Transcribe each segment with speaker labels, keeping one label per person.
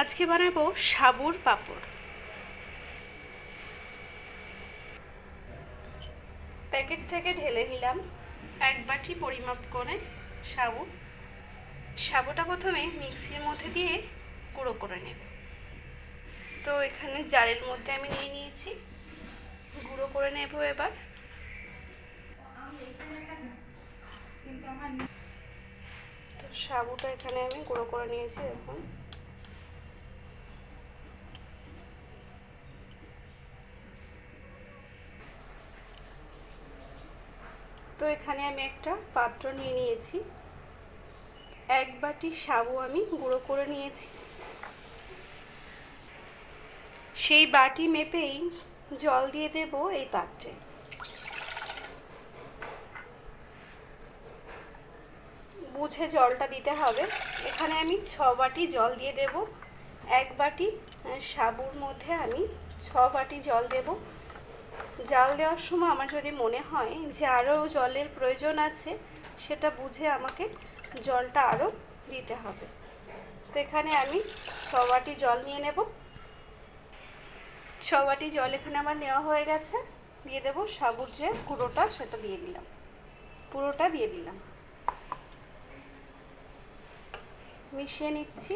Speaker 1: আজকে বানাবো সাবুর পাঁপড়। প্যাকেট থেকে ঢেলে নিলাম এক বাটি পরিমাপ করে সাবু। সাবুটা প্রথমে মিক্সির মধ্যে দিয়ে গুঁড়ো করে নেব। তো এখানে জারের মধ্যে আমি নিয়ে নিয়েছি। গুঁড়ো করে নেব এবার। তো সাবুটা এখানে আমি গুঁড়ো করে নিয়েছি দেখুন তো এখানে আমি একটা পাত্র নিয়ে নিয়েছি। এক বাটি সাবু আমি গুঁড়ো করে নিয়েছি। সেই বাটি মেপেই জল দিয়ে দেব এই পাত্রে। বুঝে জলটা দিতে হবে। এখানে আমি ছ বাটি জল দিয়ে দেব। এক বাটি সাবুর মধ্যে আমি ছ বাটি জল দেব। জাল দেওয়ার সময় আমার যদি মনে হয় যে আরও জলের প্রয়োজন আছে, সেটা বুঝে আমাকে জলটা আরও দিতে হবে। তো এখানে আমি ছ বাটি জল নিয়ে নেব। ছ বাটি জল এখানে আমার নেওয়া হয়ে গেছে। দিয়ে দেব সাবুর যে গুঁড়োটা, সেটা দিয়ে দিলাম। পুরোটা দিয়ে দিলাম। মিশিয়ে নিচ্ছি।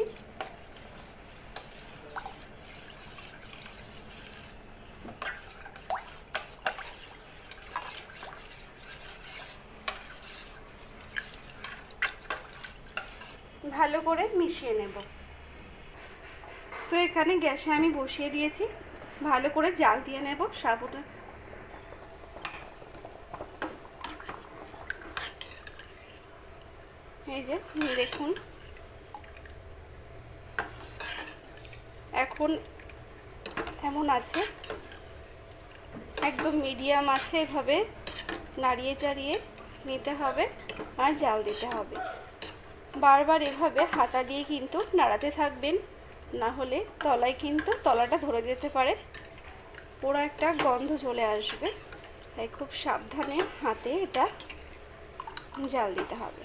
Speaker 1: ভালো করে মিশিয়ে নেব। তো এখানে গ্যাসে আমি বসিয়ে দিয়েছি। ভালো করে জাল দিয়ে নেব সাবুটা। এই যে দেখুন। এখন এমন আছে, একদম মিডিয়াম আছে এভাবে নাড়িয়ে চাড়িয়ে নিতে হবে আর জাল দিতে হবে। বারবার এভাবে হাতা দিয়ে কিন্তু নাড়াতে থাকবেন। না হলে তলায় কিন্তু তলাটা ধরে যেতে পারে। পুরো একটা গন্ধ চলে আসবে। তাই খুব সাবধানে হাতে এটা জাল দিতে হবে।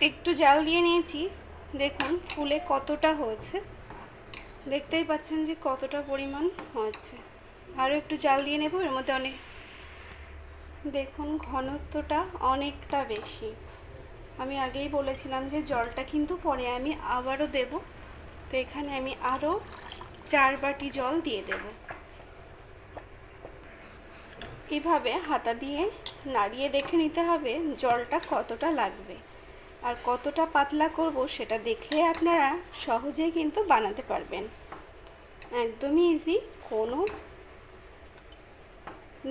Speaker 1: একটু জাল দিয়ে নিয়েছি। দেখুন ফুলে কতটা হয়েছে। দেখতেই পাচ্ছেন যে কতটা পরিমাণ হয়েছে। আরও একটু জাল দিয়ে নেব, এর মধ্যে অনেক দেখুন, ঘনত্বটা অনেকটা বেশি। আমি আগেই বলেছিলাম যে জলটা কিন্তু পরে আমি আবারও দেব। তো এখানে আমি আরও চার বাটি জল দিয়ে দেব। এভাবে হাতা দিয়ে নাড়িয়ে দেখে নিতে হবে জলটা কতটা লাগবে। আর কতটা পাতলা করব সেটা দেখলে আপনারা সহজেই কিন্তু বানাতে পারবেন। একদমই ইজি কোনো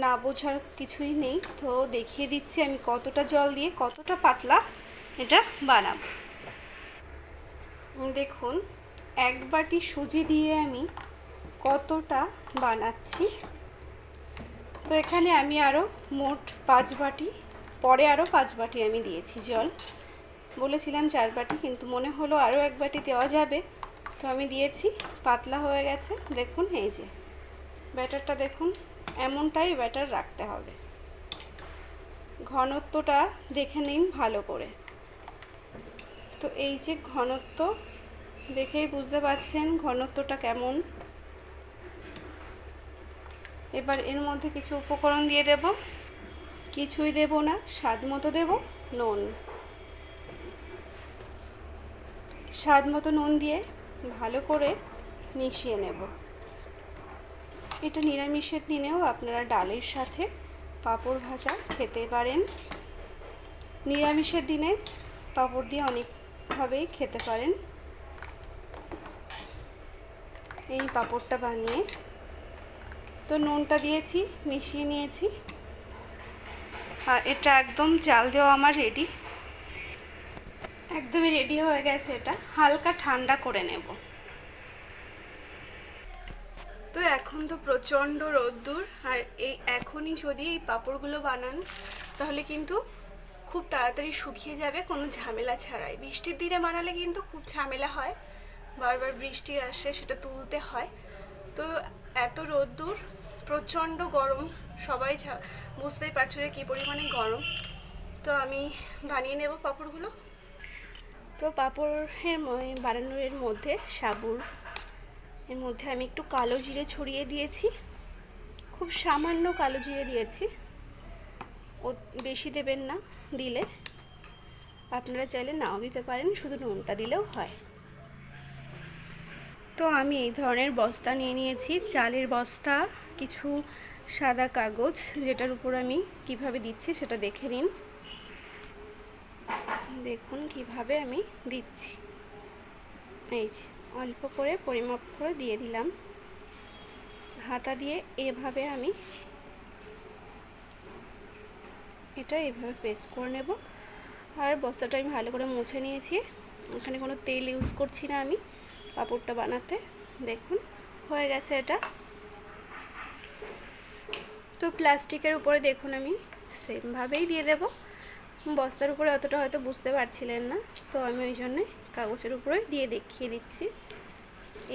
Speaker 1: না বোঝার কিছুই নেই। তো দেখিয়ে দিচ্ছি আমি কতটা জল দিয়ে কতটা পাতলা এটা বানাবো। দেখুন, এক বাটি সুজি দিয়ে আমি কতটা বানাচ্ছি। তো এখানে আমি আরও মোট পাঁচ বাটি, পরে আরও পাঁচ বাটি আমি দিয়েছি জল। বলেছিলাম চার বাটি, কিন্তু মনে হলো আরও এক বাটি দেওয়া যাবে। তো আমি দিয়েছি, পাতলা হয়ে গেছে। দেখুন, এই যে ব্যাটারটা দেখুন। এমনটাই ব্যাটার রাখতে হবে। ঘনত্বটা দেখে নিন ভালো করে। তো এই যে ঘনত্ব, দেখেই বুঝতে পারছেন ঘনত্বটা কেমন। এবার এর মধ্যে কিছু উপকরণ দিয়ে দেব। কিছুই দেব না, স্বাদ মতো দেব নুন। স্বাদ মতো নুন দিয়ে ভালো করে মিশিয়ে নেব। এটা নিরামিষের দিনেও আপনারা ডালের সাথে পাঁপড় ভাজা খেতে পারেন। নিরামিষের দিনে পাঁপড় দিয়ে অনেকভাবেই খেতে পারেন। এই পাঁপড়টা বানিয়ে তো নুনটা দিয়েছি, মিশিয়ে নিয়েছি। আর এটা একদম চাল দেওয়া আমার রেডি। একদমই রেডি হয়ে গেছে এটা। হালকা ঠান্ডা করে নেব। তো এখন তো প্রচণ্ড রোদ্দুর, আর এই এখনই যদি এই পাঁপড়গুলো বানান, তাহলে কিন্তু খুব তাড়াতাড়ি শুকিয়ে যাবে, কোনো ঝামেলা ছাড়াই। বৃষ্টির দিনে বানালে কিন্তু খুব ঝামেলা হয়, বারবার বৃষ্টি আসে সেটা তুলতে হয়। তো এত রোদ্দুর, প্রচণ্ড গরম, সবাই বুঝতেই পারছ যে কী পরিমাণে গরম। তো আমি বানিয়ে নেব পাঁপড়গুলো। তো পাঁপড়ের বানানোর মধ্যে সাবুর এর মধ্যে আমি একটু কালো জিরে ছড়িয়ে দিয়েছি। খুব সামান্য কালো জিরে দিয়েছি। ও বেশি দেবেন না দিলে। আপনারা চাইলে নাও দিতে পারেন, শুধু নুনটা দিলেও হয়। তো আমি এই ধরনের বস্তা নিয়ে নিয়েছি। চালের বস্তা, কিছু সাদা কাগজ, যেটার উপর আমি কীভাবে দিচ্ছি সেটা দেখে নিন। দেখুন কীভাবে আমি দিচ্ছি। এই যে। অল্প করে পরিমাপ করে দিয়ে দিলাম। হাতা দিয়ে এভাবে আমি এটা এভাবে পেস্ট করে নেব। আর বস্তাটা আমি ভালো করে মুছে নিয়েছি। এখানে কোনো তেল ইউজ করছি না আমি পাঁপড়টা বানাতে। দেখুন, হয়ে গেছে এটা। তো প্লাস্টিকের উপরে দেখুন আমি সেমভাবেই দিয়ে দেব। বস্তার উপরে অতটা হয়তো বুঝতে পারছিলেন না। তো আমি ওই জন্যে কাগজের উপরে দিয়ে দেখিয়ে দিচ্ছি।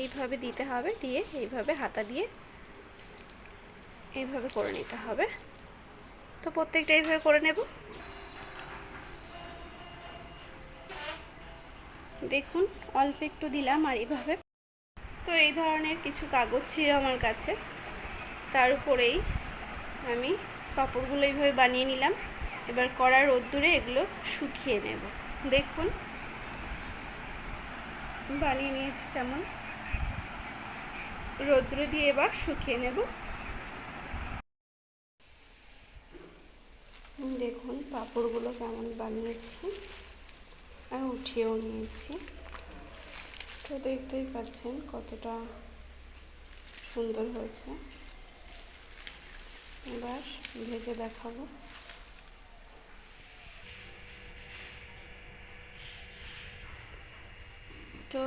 Speaker 1: এইভাবে দিতে হবে, দিয়ে এইভাবে হাতা দিয়ে এইভাবে করে নিতে হবে। তো প্রত্যেকটা এইভাবে করে নেব। দেখুন, অল্প একটু দিলাম আর এইভাবে। তো এই ধরনের কিছু কাগজ ছিল আমার কাছে। তার উপরেই আমি পাঁপড়গুলো এইভাবে বানিয়ে নিলাম। এবার কড়া রোদ্দুরে এগুলো শুকিয়ে নেব। দেখুন, বানিয়ে নিয়েছি কেমন। রোদ্দুরে দিয়ে এবার শুকিয়ে নেব। দেখুন, পাঁপড়গুলো কেমন বানিয়েছি। আর উঠিয়েও নিয়েছি। তো দেখতেই পাচ্ছেন কতটা সুন্দর হয়েছে। এবার ভেজে দেখাবো। তো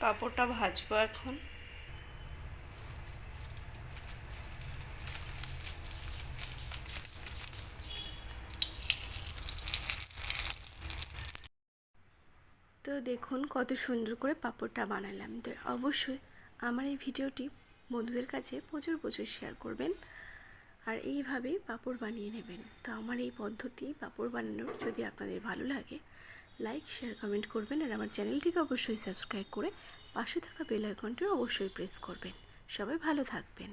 Speaker 1: পাঁপড়টা ভাজবো এখন। তো দেখুন কত সুন্দর করে পাঁপড়টা বানালাম। তো অবশ্যই আমার এই ভিডিওটি বন্ধুদের কাছে প্রচুর প্রচুর শেয়ার করবেন আর এইভাবে পাঁপড় বানিয়ে নেবেন। তো আমার এই পদ্ধতি পাঁপড় বানানোর যদি আপনাদের ভালো লাগে লাইক শেয়ার কমেন্ট করবেন আর আমার চ্যানেলটিকে অবশ্যই সাবস্ক্রাইব করে পাশে থাকা বেল আইকনটিও অবশ্যই প্রেস করবেন। সবাই ভালো থাকবেন।